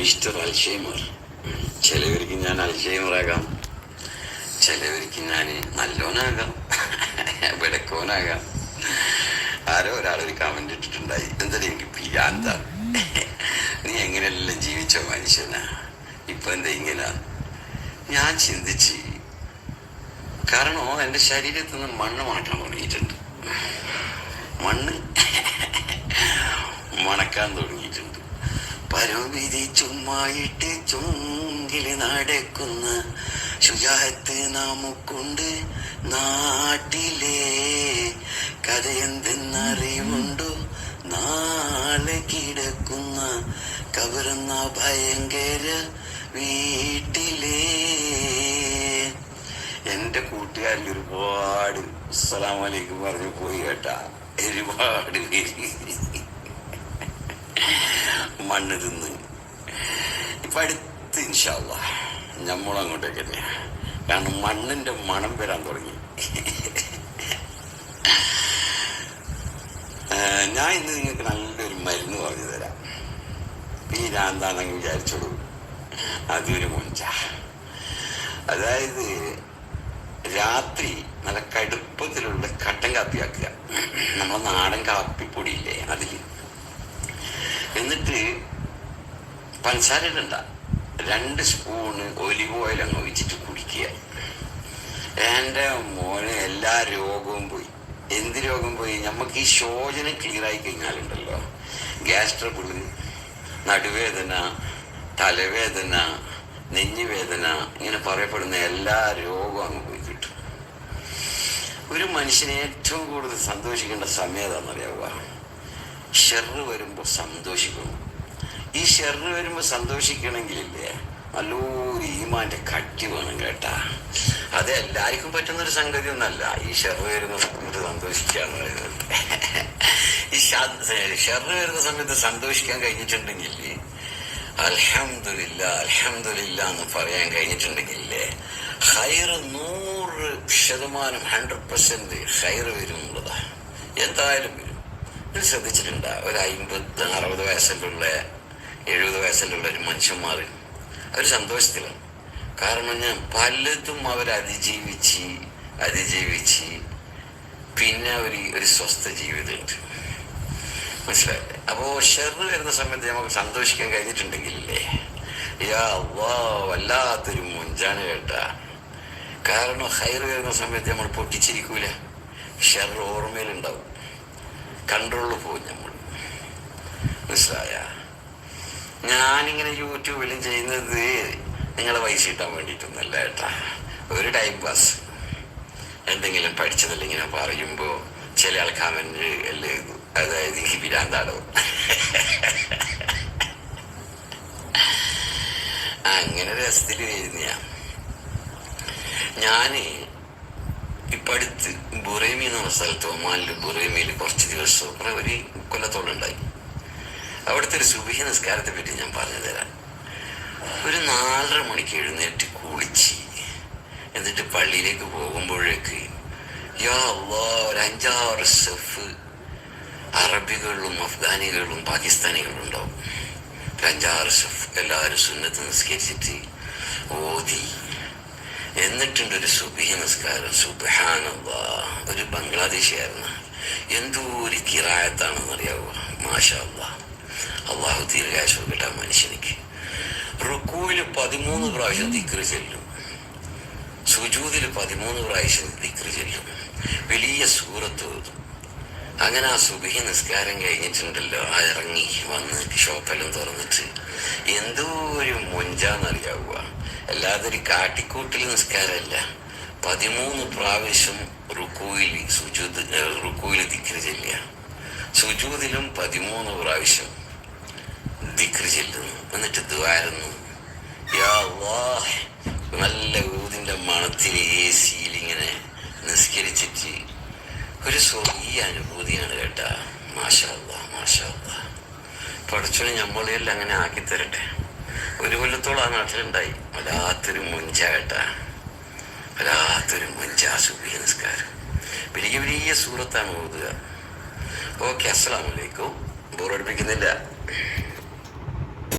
Mister Alzheimer ചിലവർക്ക് ഞാൻ Alzheimer ആകാം ചിലവർക്ക് ഞാൻ നല്ലോനാകാം വെടക്കോനാകാം. ആരോ ഒരാളൊരു കമന്റ് ഇട്ടിട്ടുണ്ടായി. എന്താ എനിക്ക് പിയാന്ത നീ എങ്ങനെയെല്ലാം ജീവിച്ചോ മനുഷ്യനാ? ഇപ്പൊ എന്താ ഇങ്ങനെ? ഞാൻ ചിന്തിച്ച്. കാരണം എന്റെ ശരീരത്തിൽ നിന്ന് മണ്ണ് മാറ്റാൻ തുടങ്ങിയിട്ടുണ്ട്. മണ്ണ് മണക്കാൻ തുടങ്ങിയിട്ടുണ്ട് പരവിധി ചുമ്മായിട്ട് ചുങ്കിൽ നടക്കുന്ന ശുചാത്ത് നമുക്കുണ്ട് നാട്ടിലെ. കഥയെന്തെന്നറിവുണ്ടോ നാളെ കിടക്കുന്ന കവറുന്ന ഭയങ്കര വീട്ടിലേ. എന്റെ കൂട്ടുകാരിൽ ഒരുപാട്. അസ്സലാമലൈക്കും പറഞ്ഞു പോയി കേട്ടാ. ഒരുപാട് പേര്. മണ്ണ് ഇപ്പം അടുത്ത് ഇൻഷാല്ല നമ്മളങ്ങോട്ടേക്ക് തന്നെയാണ് കാരണം മണ്ണിന്റെ മണം വരാൻ തുടങ്ങി. ഞാൻ ഇന്ന് നിങ്ങൾക്ക് നല്ലൊരു മരുന്ന് പറഞ്ഞു തരാം. ഈ രാന്താണെന്ന് വിചാരിച്ചോളൂ. അതൊരു മുഞ്ച. അതായത് രാത്രി നല്ല കടുപ്പത്തിലുള്ള കട്ടൻ കാപ്പി ആക്കുക. നമ്മളെ നാടൻ കാപ്പിപ്പൊടിയില്ലേ അതിൽ എന്നിട്ട് പഞ്ചസാര ഇടണ്ട രണ്ട് സ്പൂണ് ഒലിവ് ഓയിൽ അങ്ങ് ഒഴിച്ചിട്ട് കുടിക്കുക. എന്റെ മോന് എല്ലാ രോഗവും പോയി. എന്ത് രോഗം പോയി? നമുക്ക് ഈ ശോചന ക്ലിയർ ആയി കഴിഞ്ഞാലുണ്ടല്ലോ. ഗ്യാസ് നടുവേദന തലവേദന നെഞ്ഞുവേദന ഇങ്ങനെ പറയപ്പെടുന്ന എല്ലാ രോഗവും അങ്ങ് പോയി കിട്ടും. ഒരു മനുഷ്യനെ ഏറ്റവും കൂടുതൽ സന്തോഷിക്കേണ്ട സമയം ഏതാണെന്നറിയാവുക ഷെറ് വരുമ്പോൾ സന്തോഷിക്കണം ഈ ഷെറ് വരുമ്പോൾ സന്തോഷിക്കണമെങ്കിലില്ലേ? നല്ലൊരു ഈമാന്റെ കട്ടി വേണം കേട്ടാ. അത് എല്ലാവർക്കും പറ്റുന്നൊരു സംഗതി ഒന്നല്ല ഈ ഷെറ് വരുന്ന സമയത്ത് സന്തോഷിക്കാന്ന് പറയുന്നത് ഈ ഷെറ് വരുന്ന സമയത്ത് സന്തോഷിക്കാൻ കഴിഞ്ഞിട്ടുണ്ടെങ്കിൽ അലഹമില്ല അലഹമില്ല എന്ന് പറയാൻ കഴിഞ്ഞിട്ടുണ്ടെങ്കിൽ ഹൈറ് നൂറ് ശതമാനം ഹൺഡ്രഡ് പെർസെന്റ് ഹൈറ് വരും എന്തായാലും ഇത് ശ്രദ്ധിച്ചിട്ടുണ്ട്? ഒരു അമ്പത് അറുപത് വയസ്സിലുള്ള എഴുപത് വയസ്സിലുള്ള ഒരു മനുഷ്യന്മാർ അവർ സന്തോഷത്തിലാണ്. കാരണം ഞാൻ പലതും അവർ അതിജീവിച്ച് അതിജീവിച്ച് പിന്നെ അവർ ഒരു സ്വസ്ഥ ജീവിതമുണ്ട് മനസ്സിലായില്ലേ അപ്പോൾ ഷെറ് വരുന്ന സമയത്ത് നമുക്ക് സന്തോഷിക്കാൻ കഴിഞ്ഞിട്ടുണ്ടെങ്കിലേ യാ വല്ലാത്തൊരു മുഞ്ചാണ് കേട്ടാ. കാരണം ഹൈർ വരുന്ന സമയത്ത് നമ്മൾ പൊട്ടിച്ചിരിക്കൂല. ഷെർ ഓർമ്മയിലുണ്ടാവും. കൺട്രോളിൽ പോകും നമ്മൾ മനസ്സിലായ? ഞാനിങ്ങനെ യൂട്യൂബിലും ചെയ്യുന്നത് നിങ്ങളെ പൈസ കിട്ടാൻ വേണ്ടിയിട്ടൊന്നല്ല ഏട്ടാ ഒരു ടൈം പാസ് എന്തെങ്കിലും പഠിച്ചതല്ല ഇങ്ങനെ പറയുമ്പോൾ ചില ആൾക്കാർ അതായത് എനിക്ക് പിരാന്താടോ. അങ്ങനെ രസത്തിൽ വരുന്ന ഞാൻ ഇപ്പൊ അടുത്ത് ബുറേമി എന്ന് സ്ഥലത്ത് ഒമാനിൽ ബുറേമിയിൽ കുറച്ച് ദിവസം ഒരു കൊല്ലത്തോളം ഉണ്ടായി അവിടുത്തെ ഒരു സുബിഹി നിസ്കാരത്തെ പറ്റി ഞാൻ പറഞ്ഞു തരാം ഒരു നാലര മണിക്ക് എഴുന്നേറ്റ് കുളിച്ച് എന്നിട്ട് പള്ളിയിലേക്ക് പോകുമ്പോഴേക്ക് യാ ഒരു അഞ്ചാറ് സെഫ് അറബികളും അഫ്ഗാനികളും പാകിസ്ഥാനികളും ഉണ്ടാവും. ഒരു അഞ്ചാറ് സെഫ് എല്ലാവരും സുന്നത്ത് നിസ്കരിച്ചിട്ട് ഓതി എന്നിട്ടുണ്ട് ഒരു സുബിഹി നിസ്കാരം. സുബാനല്ലാ ഒരു ബംഗ്ലാദേശിയായിരുന്നു. എന്തോ ഒരു കിറായത്താണെന്ന് അറിയാവോ? മാഷാ അല്ലാ അള്ളാഹു ദീർഘാശം കിട്ടാൻ മനുഷ്യനിക്ക്. റുക്കുവിൽ പതിമൂന്ന് പ്രാവശ്യം ദിക്റ് ചെല്ലും. സുജൂതിൽ പതിമൂന്ന് പ്രാവശ്യം ദിക്റ് ചെല്ലും. വലിയ സൂറത്ത് ഓതും. അങ്ങനെ ആ സുബഹി നിസ്കാരം കഴിഞ്ഞിട്ടുണ്ടല്ലോ. ആ ഇറങ്ങി വന്ന് ഷോപ്പെല്ലാം തുറന്നിട്ട് എന്തോ ഒരു മുഞ്ചാന്നറിയാവുക അല്ലാതെ ഒരു കാട്ടിക്കൂട്ടിൽ നിസ്കാരമല്ല. പതിമൂന്ന് പ്രാവശ്യം റുക്കൂയിൽ സുജൂത് റുക്കൂയിൽ ദിക്ര ചെല്ലുക. സുജൂതിലും പതിമൂന്ന് പ്രാവശ്യം ദിക്ര ചെല്ലുന്നു. എന്നിട്ട് ദ്വാരുന്നു നല്ല ഊതിന്റെ മണത്തിൽ എ സിയിൽ ഇങ്ങനെ നിസ്കരിച്ചിട്ട് ഒരു സ്വർഗീയ അനുഭൂതിയാണ് കേട്ടാ. മാഷാ മാഷാ പഠിച്ചോനെ നമ്മളെല്ലാം അങ്ങനെ ആക്കി തരട്ടെ ഒരു കൊല്ലത്തോളം ആ നാട്ടിലുണ്ടായി. വല്ലാത്തൊരു മുഞ്ചായിട്ട. വല്ലാത്തൊരു മുഞ്ച സുബിയ നിസ്കാരം. വലിയ വലിയ സൂറത്താണ് ഓതുക. ഓക്കെ അസ്സലാമലൈക്കും ബോറടിപ്പിക്കുന്നില്ല.